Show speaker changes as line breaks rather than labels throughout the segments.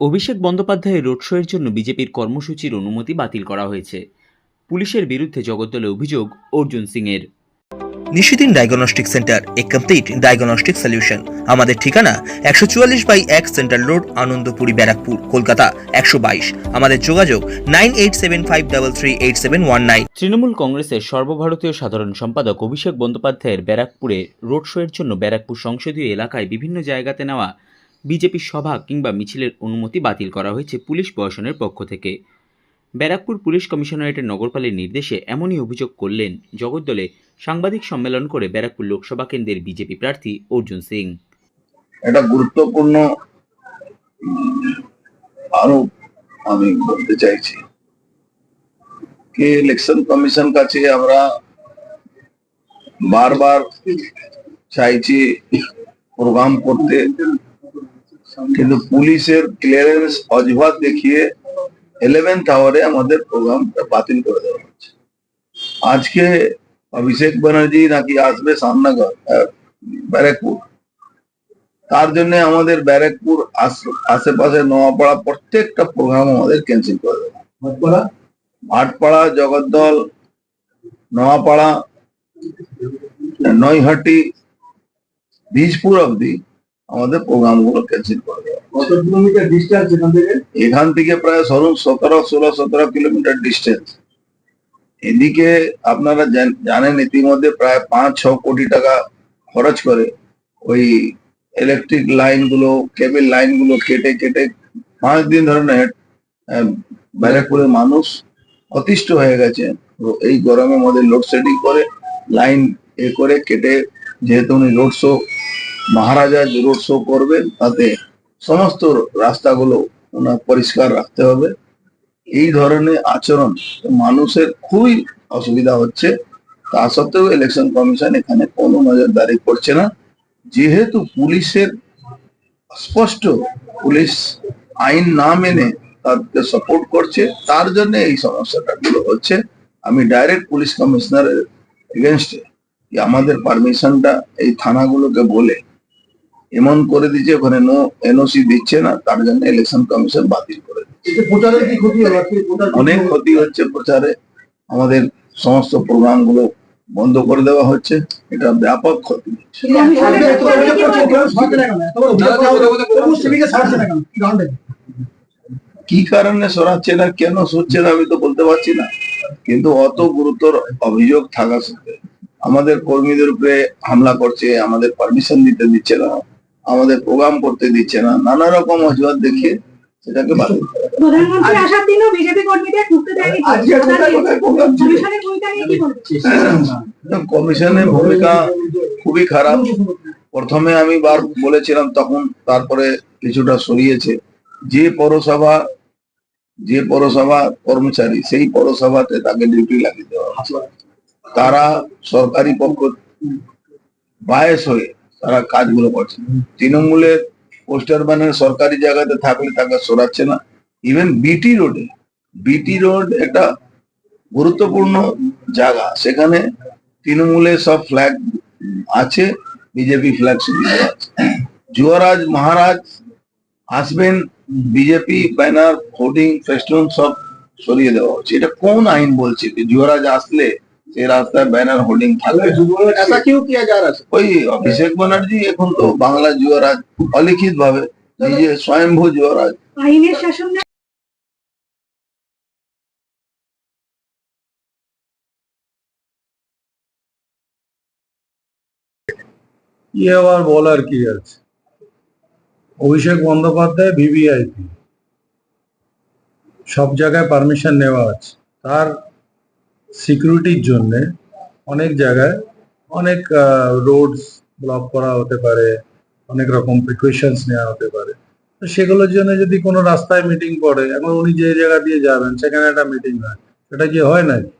অভিষেক বন্দ্যোপাধ্যায়ের রোড শোয়ের জন্য বিজেপির কর্মসূচির অনুমতি বাতিল করা হয়েছে। পুলিশের বিরুদ্ধে জগদ্দলে অভিযোগ অর্জুন সিংয়ের।
নিশিদিন ডায়াগনস্টিক সেন্টার এ কমপ্লিট ডায়াগনস্টিক সলিউশন। আমাদের ঠিকানা একশো চুয়াল্লিশ বাই এক সেন্ট্রাল রোড আনন্দপুরি ব্যারাকপুর কলকাতা একশো বাইশ। আমাদের যোগাযোগ nine eight seven five double three eight seven one nine.
Trinamool কংগ্রেসের সর্বভারতীয় সাধারণ সম্পাদক অভিষেক বন্দ্যোপাধ্যায়ের ব্যারাকপুরে রোড শোয়ের জন্য ব্যারাকপুর সংসদীয় এলাকায় বিভিন্ন জায়গাতে নেওয়া বিজেপির সভা কিংবা মিছিলের অনুমতি বাতিল করা হয়েছে পুলিশ প্রশাসনের পক্ষ থেকে। ব্যারাকপুর পুলিশ কমিশনারেটের নগরপালের নির্দেশে এমনই অভিযোগ করলেন জগদ্দলে সাংবাদিক সম্মেলন করে ব্যারাকপুর লোকসভা কেন্দ্রের বিজেপি প্রার্থী অর্জুন সিং।
একটা গুরুত্বপূর্ণ আরোপ আমি বলতে চাইছি কি ইলেকশন কমিশন কাছে আমরা বারবার চাইছি প্রোগ্রাম করতে কিন্তু পুলিশের ক্লিয়ারেন্স অজুহাত দেখিয়ে ইলেভেন্থ আওয়ারে আমাদের প্রোগ্রামটা বাতিল করে দেওয়া হচ্ছে আজকে অভিষেক ব্যানার্জি নাকি আসবে সামনাগর ব্যারাকপুর। তার জন্য আমাদের ব্যারাকপুর আশ- আশেপাশে নোয়াপাড়া প্রত্যেকটা প্রোগ্রাম আমাদের ক্যান্সেল করে দেবো ভাটপাড়া? জগদ্দল নোয়াপাড়া নৈহাটি বীজপুর অবধি আমাদের প্রোগ্রামগুলো ক্যান্সেল করে দেবো
কত কিলোমিটার ডিস্টেন্স এখান থেকে?
এখান থেকে প্রায় ধরুন সতেরো ষোলো সতেরো কিলোমিটার ডিস্টেন্স এদিকে আপনারা জানেন ইতিমধ্যে প্রায় পাঁচ ছ কোটি টাকা খরচ করে ওই ইলেকট্রিক লাইনগুলো কেবল লাইনগুলো কেটে কেটে পাঁচ দিন ধরে ব্যারাকপুরের মানুষ অতিষ্ঠ হয়ে গেছে। এই গরমের মধ্যে লোডশেডিং করে লাইন এ করে কেটে যেহেতু উনি road show Maharaja road show করবেন, তাতে সমস্ত রাস্তাগুলো ওনার পরিষ্কার রাখতে হবে। এই ধরনের আচরণ মানুষের খুবই অসুবিধা হচ্ছে। তা সত্ত্বেও ইলেকশন কমিশন এখানে কোনো নজরদারি করছে না। যেহেতু পুলিশের স্পষ্ট পুলিশ আইন না মেনে তাদেরকে সাপোর্ট করছে, তার জন্য এই সমস্যাটা গুলো হচ্ছে। আমি ডাইরেক্ট পুলিশ কমিশনারের এগেনস্টে আমাদের পারমিশনটা এই থানাগুলোকে বলে এমন করে দিচ্ছে ওখানে নো এনওসি দিচ্ছে না তার জন্য ইলেকশন কমিশন বাতিল করে অনেক ক্ষতি হচ্ছে প্রচারে আমাদের সমস্ত প্রোগ্রামগুলো বন্ধ করে দেওয়া হচ্ছে এটা ব্যাপক ক্ষতি?
কি
কারণে সরাচ্ছে না কেন সরছে না আমি তো বলতে পারছি না কিন্তু অত গুরুতর অভিযোগ থাকা সত্ত্বে আমাদের কর্মীদের উপরে হামলা করছে আমাদের পারমিশন দিতে দিচ্ছে না আমাদের প্রোগ্রাম করতে দিচ্ছে না। নানা রকম অজুহাত দেখিয়ে সেটাকে বাতিল?
কমিশনের ভূমিকা
খুবই খারাপ। প্রথমে আমি বার বলেছিলাম তখন তারপরে কিছুটা সরিয়েছে। যে পৌরসভা যে পৌরসভা কর্মচারী সেই পৌরসভাতে তাকে ডিউটি লাগিয়ে দেওয়া তারা সরকারি পক্ষ বায়স হয়ে তারা কাজগুলো করছে। তৃণমূলের পোস্টার ব্যানার সরকারি জায়গাতে থাকলে তাকে সরাচ্ছে না। ইভেন বিটি রোডে বিটি রোড একটা গুরুত্বপূর্ণ জায়গা। সেখানে তৃণমূলের সব ফ্ল্যাগ আছে বিজেপি ফ্ল্যাগ আছে। যুবরাজ মহারাজ আসবেন বিজেপি ব্যানার হোর্ডিং ফেস্টুন সব সরিয়ে দেওয়া হচ্ছে। এটা কোন আইন বলছে? যে যুবরাজ আসলে যে রাস্তায় ব্যানার হোর্ডিং থাকবে। ওই অভিষেক ব্যানার্জি এখন তো বাংলা যুবরাজ অলিখিত ভাবে নিজে স্বয়ংভূ যুবরাজ।
কি আবার বলার কি আছে? অভিষেক বন্দ্যোপাধ্যায় ভিভিআইপি সব জায়গায় পারমিশন নেওয়া আছে। তার সিকিউরিটির জন্য অনেক জায়গায় অনেক রোডস ব্লক করা হতে পারে, অনেক রকম প্রিকশনস নেওয়া হতে পারে। তো সেগুলোর জন্য যদি কোনো রাস্তায় মিটিং পড়ে এখন উনি যে জায়গা দিয়ে যাবেন, সেখানে একটা মিটিং হয়, সেটা কি হয় নাকি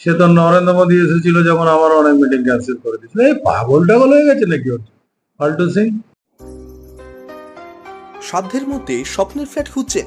সে তো নরেন্দ্র মোদী এসেছিল যখন আমার অনেক মিটিং ক্যান্সেল করে দিয়েছিল। এই পাগল টাগল হয়ে গেছে নাকি ফাল্টু সিং?
সাধ্যের মধ্যে স্বপ্নের ফ্ল্যাট খুঁজছেন।